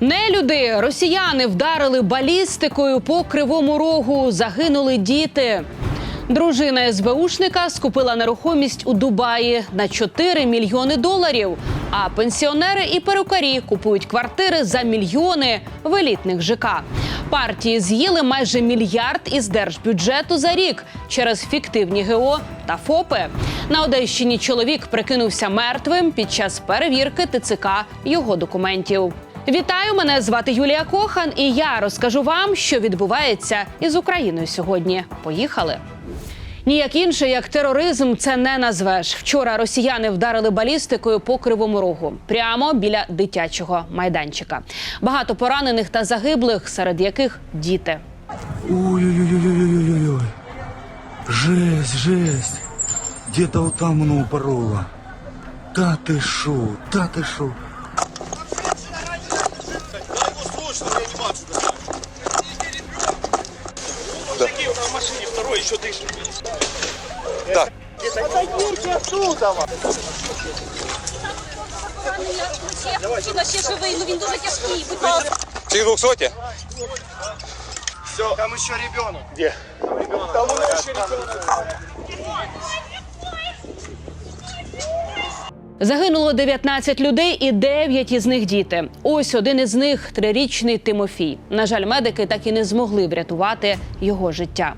Нелюди росіяни вдарили балістикою по кривому рогу. Загинули діти. Дружина СБУшника скупила нерухомість у Дубаї на 4 мільйони доларів. А пенсіонери і перукарі купують квартири за мільйони в елітних ЖК. Партії з'їли майже мільярд із держбюджету за рік через фіктивні ГО та ФОПи. На Одещині чоловік прикинувся мертвим під час перевірки ТЦК його документів. Вітаю, мене звати Юлія Кохан, і я розкажу вам, що відбувається із Україною сьогодні. Поїхали. Ніяк інше, як тероризм, це не назвеш. Вчора росіяни вдарили балістикою по кривому рогу, прямо біля дитячого майданчика. Багато поранених та загиблих, серед яких діти. Ой-ой-ой-ой-ой-ой. Жесть, жесть. Где-то вот там оно упороло. Та ты шо, та ты шо. Хіба ще живий, ну він дуже тяжкий, будь ласка. Всі двохсоті? Там еще ребенок. Где? Там у нас еще ребенок. Загинуло 19 людей, і 9 із них діти. Ось один із них трирічний Тимофій. На жаль, медики так і не змогли врятувати його життя.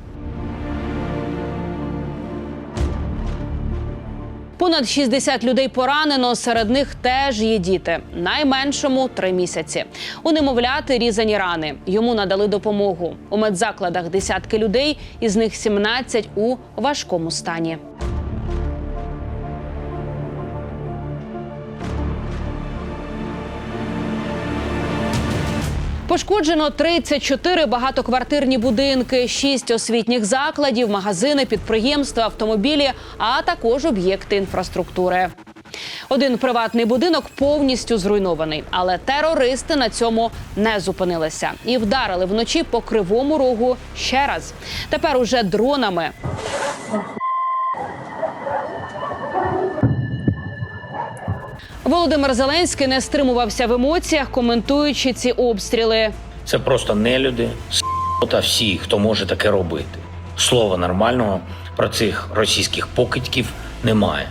Понад 60 людей поранено. Серед них теж є діти. Найменшому три місяці. У немовляти різані рани. Йому надали допомогу. У медзакладах десятки людей, із них 17 у важкому стані. Пошкоджено 34 багатоквартирні будинки, 6 освітніх закладів, магазини, підприємства, автомобілі, а також об'єкти інфраструктури. Один приватний будинок повністю зруйнований, але терористи на цьому не зупинилися і вдарили вночі по кривому рогу ще раз. Тепер уже дронами. Володимир Зеленський не стримувався в емоціях, коментуючи ці обстріли. Це просто нелюди, та всі, хто може таке робити. Слова нормального про цих російських покидьків немає.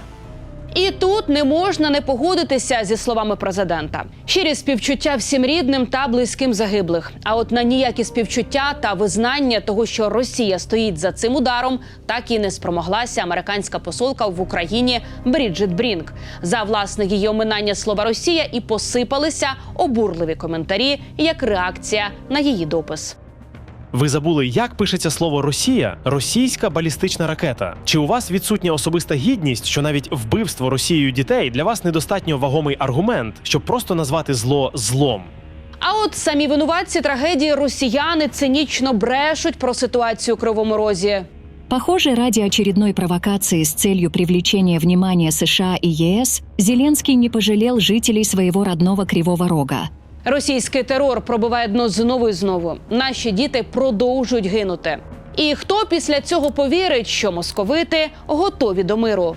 І тут не можна не погодитися зі словами президента. Щирі співчуття всім рідним та близьким загиблих. А от на ніякі співчуття та визнання того, що Росія стоїть за цим ударом, так і не спромоглася американська посолка в Україні Бріджит Брінк. За власне її оминання слова Росія і посипалися обурливі коментарі як реакція на її допис. Ви забули, як пишеться слово Росія? Російська балістична ракета. Чи у вас відсутня особиста гідність, що навіть вбивство Росією дітей для вас недостатньо вагомий аргумент, щоб просто назвати зло злом? А от самі винуватці трагедії росіяни цинічно брешуть про ситуацію у Кривому Розі. Похоже, ради очередной провокации с целью привлечения внимания США и ЕС, Зеленский не пожалел жителей своего родного Кривого Рога. Російський терор пробиває дно знову і знову. Наші діти продовжують гинути. І хто після цього повірить, що московити готові до миру?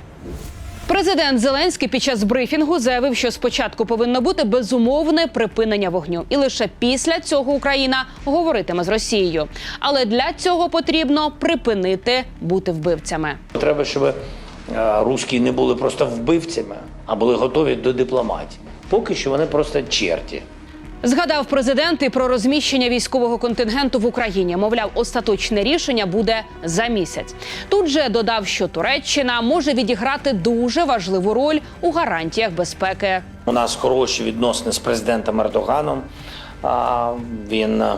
Президент Зеленський під час брифінгу заявив, що спочатку повинно бути безумовне припинення вогню, і лише після цього Україна говоритиме з Росією. Але для цього потрібно припинити бути вбивцями. Треба, щоб е, русські не були просто вбивцями, а були готові до дипломатії. Поки що вони просто черті. Згадав президент і про розміщення військового контингенту в Україні. Мовляв, остаточне рішення буде за місяць. Тут же додав, що Туреччина може відіграти дуже важливу роль у гарантіях безпеки. У нас хороші відносини з президентом Ердоганом. Він е,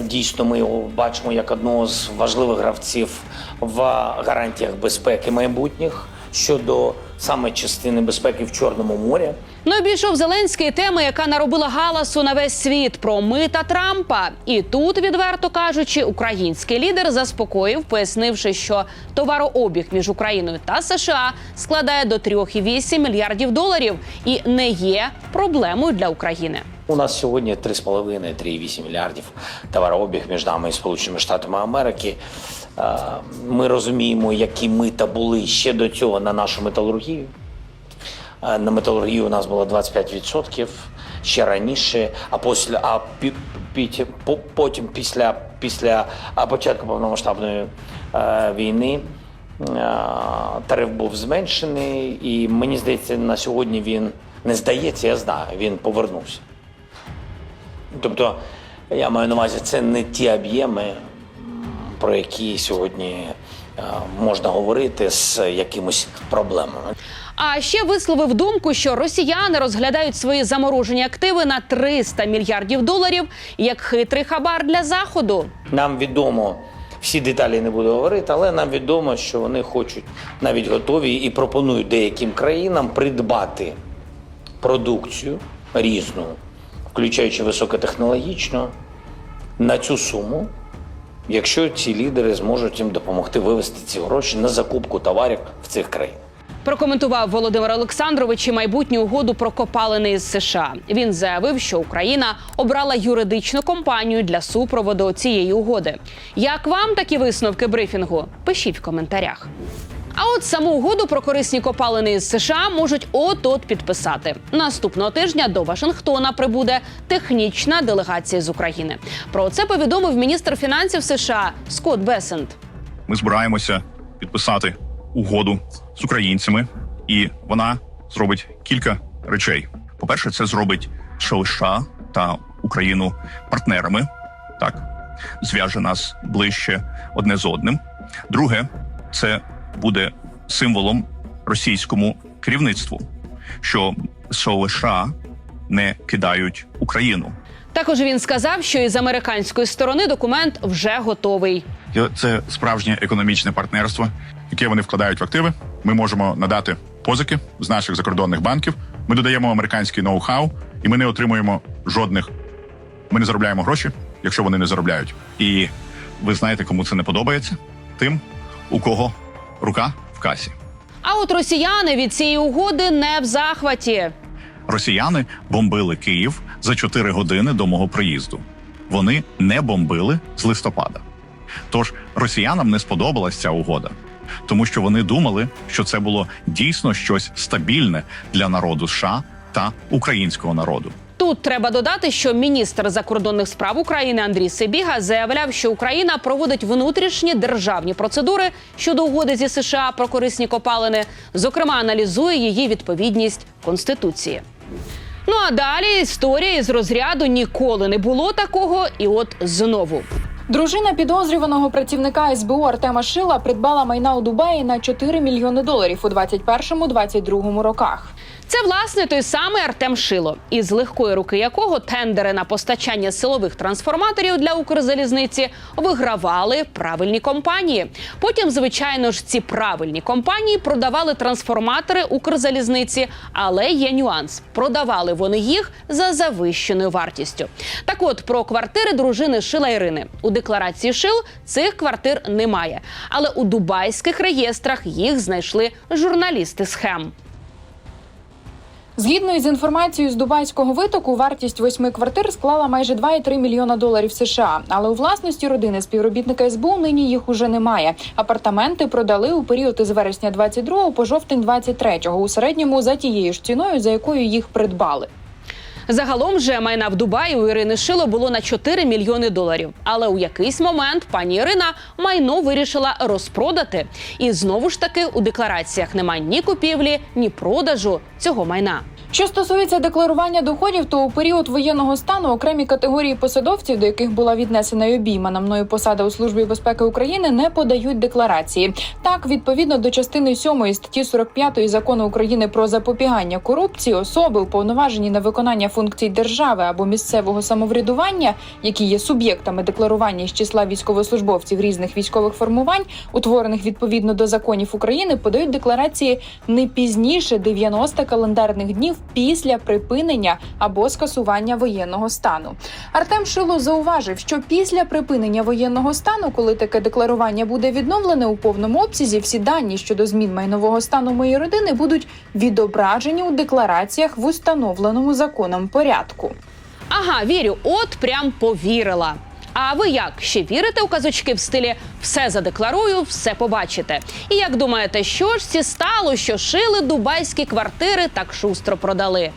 дійсно ми його бачимо як одного з важливих гравців в гарантіях безпеки майбутніх щодо саме частини безпеки в Чорному морі. Ну і обійшов Зеленський теми, яка наробила галасу на весь світ про мита Трампа. І тут, відверто кажучи, український лідер заспокоїв, пояснивши, що товарообіг між Україною та США складає до 3,8 мільярдів доларів і не є проблемою для України. У нас сьогодні 3,5-3,8 мільярдів товарообіг між нами і Сполученими Штатами Америки. Е, Ми розуміємо, які мита були ще до цього на нашу металургію. Е, На металургію у нас було 25%. ще раніше, а після а потім після, після початку повномасштабної е, війни. Тариф був зменшений, і мені здається, на сьогодні він не здається, я знаю, він повернувся. Тобто, я маю на увазі, це не ті об'єми, про які сьогодні е, можна говорити з якимись проблемами. А ще висловив думку, що росіяни розглядають свої заморожені активи на 300 мільярдів доларів як хитрий хабар для заходу. Нам відомо, всі деталі не буду говорити, але нам відомо, що вони хочуть навіть готові і пропонують деяким країнам придбати продукцію різну, включаючи високотехнологічну, на цю суму, якщо ці лідери зможуть їм допомогти вивести ці гроші на закупку товарів в цих країнах. Прокоментував Володимир Олександрович і майбутню угоду про копалини із США. Він заявив, що Україна обрала юридичну компанію для супроводу цієї угоди. Як вам такі висновки брифінгу? Пишіть в коментарях. А от саму угоду про корисні копалини із США можуть от-от підписати. Наступного тижня до Вашингтона прибуде технічна делегація з України. Про це повідомив міністр фінансів США Скотт Бесент. ми збираємося підписати угоду з українцями, і вона зробить кілька речей. По-перше, це зробить США та Україну партнерами, так зв'яже нас ближче одне з одним. Друге, це буде символом російському керівництву, що США не кидають Україну. Також він сказав, що із американської сторони документ вже готовий. Це справжнє економічне партнерство, яке вони вкладають в активи. Ми можемо надати позики з наших закордонних банків. Ми додаємо американський ноу-хау, і ми не отримуємо жодних. Ми не заробляємо гроші, якщо вони не заробляють. І ви знаєте, кому це не подобається? Тим, у кого рука в касі. А от росіяни від цієї угоди не в захваті. Росіяни бомбили Київ за 4 години до мого приїзду. Вони не бомбили з листопада. Тож росіянам не сподобалась ця угода, тому що вони думали, що це було дійсно щось стабільне для народу США та українського народу. Тут треба додати, що міністр закордонних справ України Андрій Сибіга заявляв, що Україна проводить внутрішні державні процедури щодо угоди зі США про корисні копалини, зокрема, аналізує її відповідність конституції. Ну а далі історія із розряду ніколи не було такого, і от знову. Дружина підозрюваного працівника СБУ Артема Шила придбала майна у Дубаї на 4 мільйони доларів у 21-22 роках. Це власне той самий Артем Шило, із легкої руки якого тендери на постачання силових трансформаторів для Укрзалізниці вигравали правильні компанії. Потім, звичайно ж, ці правильні компанії продавали трансформатори Укрзалізниці, але є нюанс: продавали вони їх за завищеною вартістю. Так, от про квартири дружини Шила Ірини у декларації Шил цих квартир немає, але у дубайських реєстрах їх знайшли журналісти схем. Згідно із інформацією з дубайського витоку, вартість восьми квартир склала майже 2,3 мільйона доларів США. Але у власності родини співробітника СБУ нині їх уже немає. Апартаменти продали у період із вересня 22 по жовтень 23 у середньому за тією ж ціною, за якою їх придбали. Загалом же майна в Дубаї у Ірини Шило було на 4 мільйони доларів. Але у якийсь момент пані Ірина майно вирішила розпродати. І знову ж таки у деклараціях немає ні купівлі, ні продажу цього майна. Що стосується декларування доходів, то у період воєнного стану окремі категорії посадовців, до яких була віднесена й обіймана мною посада у службі безпеки України, не подають декларації. Так, відповідно до частини 7 статті 45 закону України про запобігання корупції, особи уповноважені на виконання функцій держави або місцевого самоврядування, які є суб'єктами декларування з числа військовослужбовців різних військових формувань, утворених відповідно до законів України, подають декларації не пізніше 90 календарних днів після припинення або скасування воєнного стану. Артем Шило зауважив, що після припинення воєнного стану, коли таке декларування буде відновлене у повному обсязі, всі дані щодо змін майнового стану моєї родини будуть відображені у деклараціях в установленому законом порядку. Ага, вірю, от прям повірила. А ви як ще вірите у казочки в стилі все задекларую, все побачите? І як думаєте, що ж ці стало, що шили дубайські квартири так шустро продали?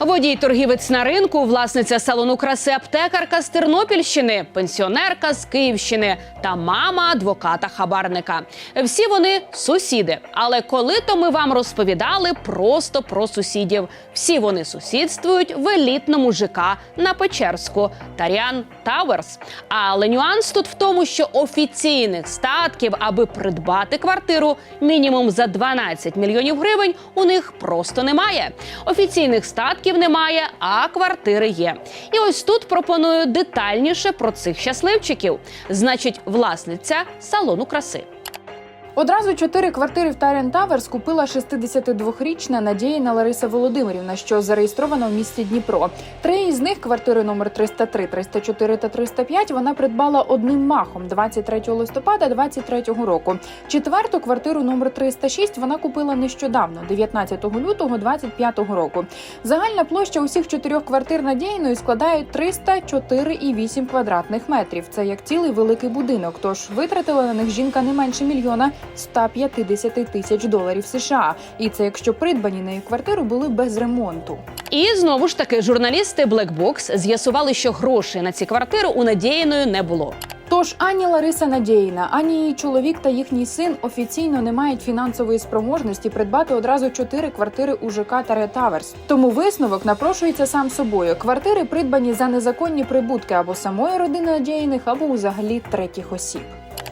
Водій торгівець на ринку, власниця салону краси аптекарка з Тернопільщини, пенсіонерка з Київщини та мама адвоката хабарника. Всі вони сусіди. Але коли то ми вам розповідали просто про сусідів. Всі вони сусідствують в елітному ЖК на Печерську Таріан Тауерс. Але нюанс тут в тому, що офіційних статків, аби придбати квартиру мінімум за 12 мільйонів гривень, у них просто немає. Офіційних статків немає, а квартири є. І ось тут пропоную детальніше про цих щасливчиків. Значить, власниця салону краси. Одразу чотири квартири в Тарін Таверс купила 62-річна Надіїна Лариса Володимирівна, що зареєстрована в місті Дніпро. Три із них квартири номер 303, 304 та 305 вона придбала одним махом 23 листопада 23 року. Четверту квартиру номер 306 вона купила нещодавно, 19 лютого 25 року. Загальна площа усіх чотирьох квартир Надіїної складає 304,8 квадратних метрів. Це як цілий великий будинок. Тож витратила на них жінка не менше мільйона 150 тисяч доларів США. І це якщо придбані нею квартири були без ремонту. І знову ж таки журналісти Black Box з'ясували, що грошей на ці квартири у надіяної не було. Тож ані Лариса Надєїна, ані її чоловік та їхній син офіційно не мають фінансової спроможності придбати одразу чотири квартири у ЖК Таре Таверс. Тому висновок напрошується сам собою. Квартири придбані за незаконні прибутки або самої родини Надєїних, або взагалі третіх осіб.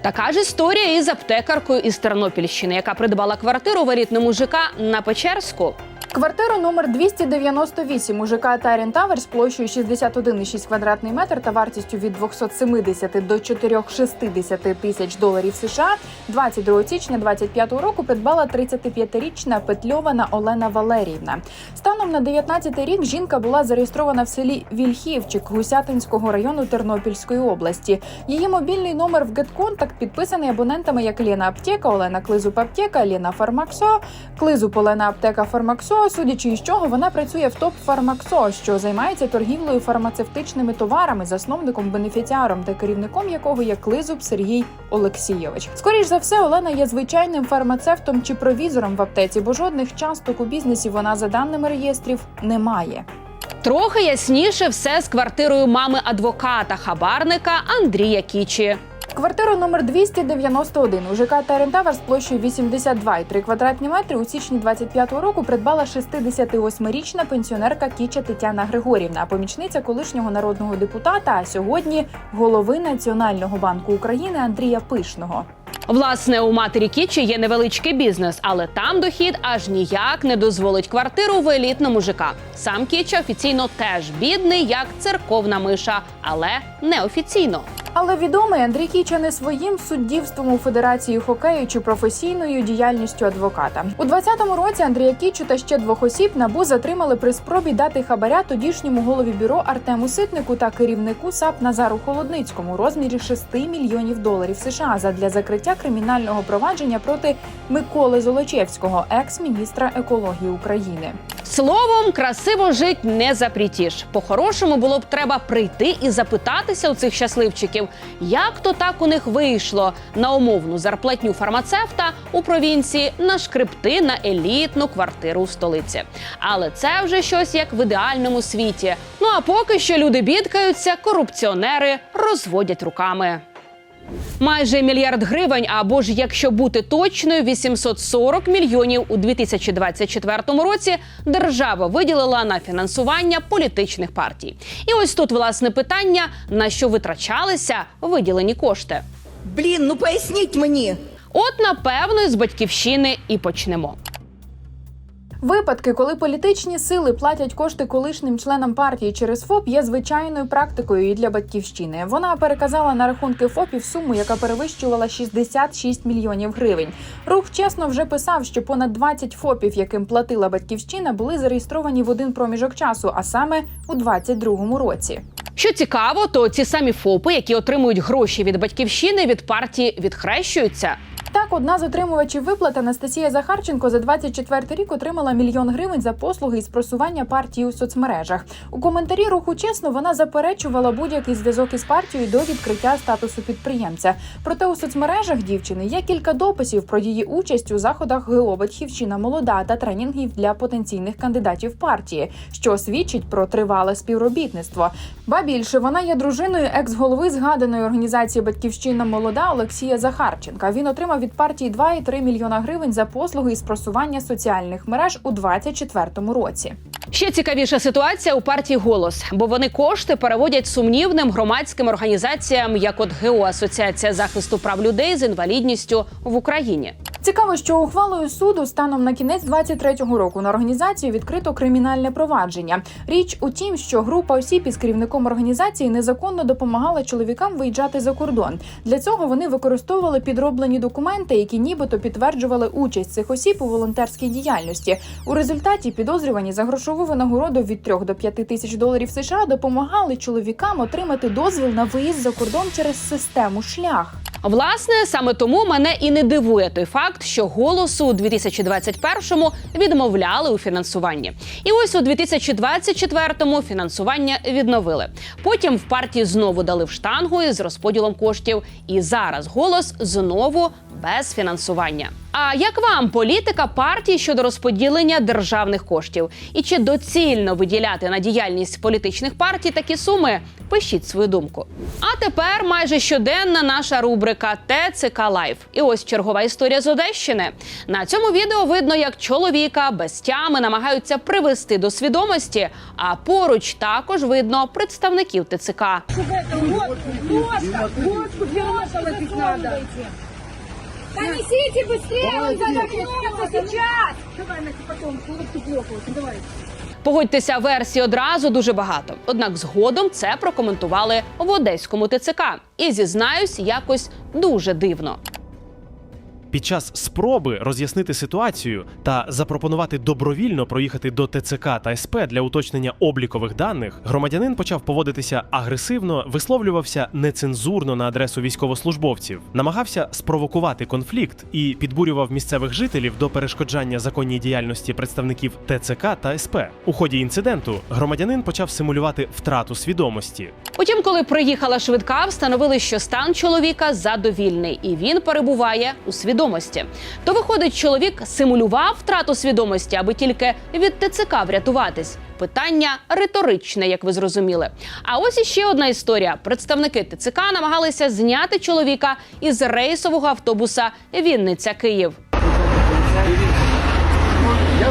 Така ж історія із аптекаркою із Тернопільщини, яка придбала квартиру в елітному ЖК на Печерську. Квартиру номер 298 у ЖК Тарін Таверс площею 61,6 квадратний метр та вартістю від 270 до 460 тисяч доларів США 22 січня 25 року придбала 35-річна петльована Олена Валеріївна. Станом на 19 рік жінка була зареєстрована в селі Вільхівчик Гусятинського району Тернопільської області. Її мобільний номер в GetContact підписаний абонентами як Лена Аптека, Олена Клизуп Аптека, Лена Фармаксо, Клизуп Олена Аптека Фармаксо, судячи із чого вона працює в ТОП Фармаксо, що займається торгівлею фармацевтичними товарами, засновником, бенефіціаром та керівником якого є Клизуб Сергій Олексійович. Скоріш за все, Олена є звичайним фармацевтом чи провізором в аптеці, бо жодних часток у бізнесі вона за даними реєстрів не має. Трохи ясніше все з квартирою мами адвоката хабарника Андрія Кічі. Квартиру номер 291 у ЖК Тарен Таверс площею 82,3 квадратні метри у січні 25-го року придбала 68-річна пенсіонерка Кіча Тетяна Григорівна, помічниця колишнього народного депутата, а сьогодні голови Національного банку України Андрія Пишного. Власне, у матері Кічі є невеличкий бізнес, але там дохід аж ніяк не дозволить квартиру в елітному ЖК. Сам Кіча офіційно теж бідний, як церковна миша, але неофіційно. Але відомий Андрій Кіча не своїм суддівством у Федерації хокею чи професійною діяльністю адвоката. У 2020 році Андрія Кічу та ще двох осіб набу затримали при спробі дати хабаря тодішньому голові бюро Артему Ситнику та керівнику САП Назару Холодницькому у розмірі 6 мільйонів доларів США задля закриття кримінального провадження проти Миколи Золочевського, екс-міністра екології України. Словом, красиво жить не запрітіш. По-хорошому було б треба прийти і запитатися у цих щасливчиків, як то так у них вийшло на умовну зарплатню фармацевта у провінції нашкребти на елітну квартиру у столиці. Але це вже щось як в ідеальному світі. Ну а поки що люди бідкаються, корупціонери розводять руками. Майже мільярд гривень, або ж якщо бути точною, 840 мільйонів у 2024 році держава виділила на фінансування політичних партій. І ось тут власне питання: на що витрачалися виділені кошти. Блін, ну поясніть мені. От напевно з батьківщини і почнемо. Випадки, коли політичні сили платять кошти колишнім членам партії через ФОП, є звичайною практикою і для батьківщини. Вона переказала на рахунки ФОПів суму, яка перевищувала 66 мільйонів гривень. Рух чесно вже писав, що понад 20 ФОПів, яким платила батьківщина, були зареєстровані в один проміжок часу, а саме у 22-му році. Що цікаво, то ці самі ФОПи, які отримують гроші від батьківщини, від партії відхрещуються. Так, одна з отримувачів виплат Анастасія Захарченко за 24 рік отримала мільйон гривень за послуги із просування партії у соцмережах. У коментарі руху чесно вона заперечувала будь-який зв'язок із партією до відкриття статусу підприємця. Проте у соцмережах дівчини є кілька дописів про її участь у заходах ГО «Батьківщина молода та тренінгів для потенційних кандидатів партії, що свідчить про тривале співробітництво. Ба більше вона є дружиною екс-голови згаданої організації Батьківщина молода Олексія Захарченка. Він отримав від партії 2,3 мільйона гривень за послуги із просування соціальних мереж у 2024 році. Ще цікавіша ситуація у партії голос, бо вони кошти переводять сумнівним громадським організаціям, як от ГО Асоціація захисту прав людей з інвалідністю в Україні. Цікаво, що ухвалою суду станом на кінець 23-го року на організацію відкрито кримінальне провадження. Річ у тім, що група осіб із керівником організації незаконно допомагала чоловікам виїжджати за кордон. Для цього вони використовували підроблені документи, які нібито підтверджували участь цих осіб у волонтерській діяльності. У результаті підозрювані за грошову винагороду від 3 до 5 тисяч доларів США допомагали чоловікам отримати дозвіл на виїзд за кордон через систему шлях. Власне, саме тому мене і не дивує той факт, що голосу у 2021-му відмовляли у фінансуванні. І ось у 2024-му фінансування відновили. Потім в партії знову дали в штангу із розподілом коштів. І зараз голос знову без фінансування. А як вам політика партії щодо розподілення державних коштів? І чи доцільно виділяти на діяльність політичних партій такі суми? Пишіть свою думку. А тепер майже щоденна наша рубрика ТЦК Лайф. І ось чергова історія з Одещини. На цьому відео видно, як чоловіка без тями намагаються привести до свідомості. А поруч також видно представників ТЦК. Понесите быстрее, он задохнется сейчас! Давай, Настя, потом, кулакки плохо, давай. Погодьтеся, версій одразу дуже багато. Однак згодом це прокоментували в одеському ТЦК. І зізнаюсь, якось дуже дивно. Під час спроби роз'яснити ситуацію та запропонувати добровільно проїхати до ТЦК та СП для уточнення облікових даних, громадянин почав поводитися агресивно, висловлювався нецензурно на адресу військовослужбовців, намагався спровокувати конфлікт і підбурював місцевих жителів до перешкоджання законній діяльності представників ТЦК та СП. У ході інциденту громадянин почав симулювати втрату свідомості. Утім, коли приїхала швидка, встановили, що стан чоловіка задовільний, і він перебуває у свідомості. То виходить, чоловік симулював втрату свідомості, аби тільки від ТЦК врятуватись. Питання риторичне, як ви зрозуміли. А ось іще одна історія: представники ТЦК намагалися зняти чоловіка із рейсового автобуса Вінниця Київ.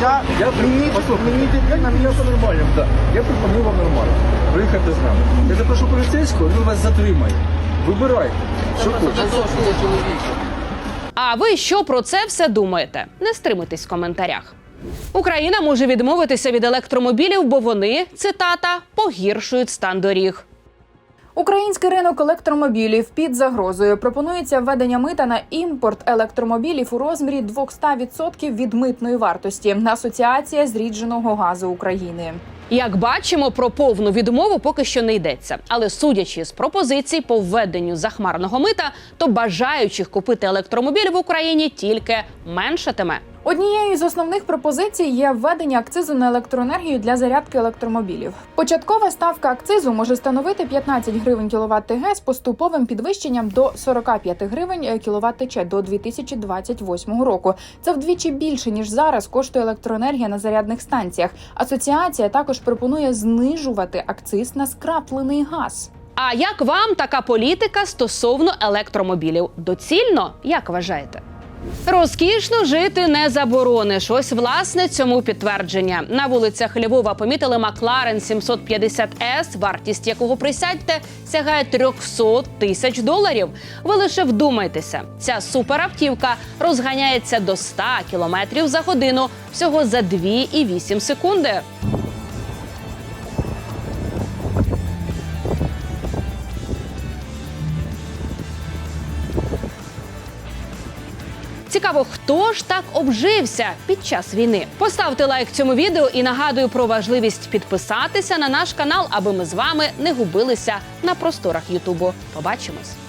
Я, я мені, мені на мене все нормально. Да. Я пропоную вам нормально. Приїхати з нами. Я запрошу поліцейського, він вас затримає. Вибирайте. Що хочете. А ви що про це все думаєте? Не стримуйтесь в коментарях. Україна може відмовитися від електромобілів, бо вони цитата погіршують стан доріг. Український ринок електромобілів під загрозою пропонується введення мита на імпорт електромобілів у розмірі 200% від митної вартості. Асоціація зрідженого газу України. Як бачимо, про повну відмову поки що не йдеться. Але судячи з пропозицій по введенню захмарного мита, то бажаючих купити електромобіль в Україні тільки меншатиме. Однією з основних пропозицій є введення акцизу на електроенергію для зарядки електромобілів. Початкова ставка акцизу може становити 15 гривень кВт ТГ з поступовим підвищенням до 45 гривень кВт ТЧ до 2028 року. Це вдвічі більше ніж зараз коштує електроенергія на зарядних станціях. Асоціація також пропонує знижувати акциз на скраплений газ. А як вам така політика стосовно електромобілів? Доцільно, як вважаєте? Розкішно жити не заборониш. Ось власне цьому підтвердження. На вулицях Львова помітили Макларен 750 s вартість якого присядьте сягає 300 тисяч доларів. Ви лише вдумайтеся, ця суперавтівка розганяється до 100 кілометрів за годину всього за 2,8 секунди. Цікаво, хто ж так обжився під час війни? Поставте лайк цьому відео і нагадую про важливість підписатися на наш канал, аби ми з вами не губилися на просторах Ютубу. Побачимось.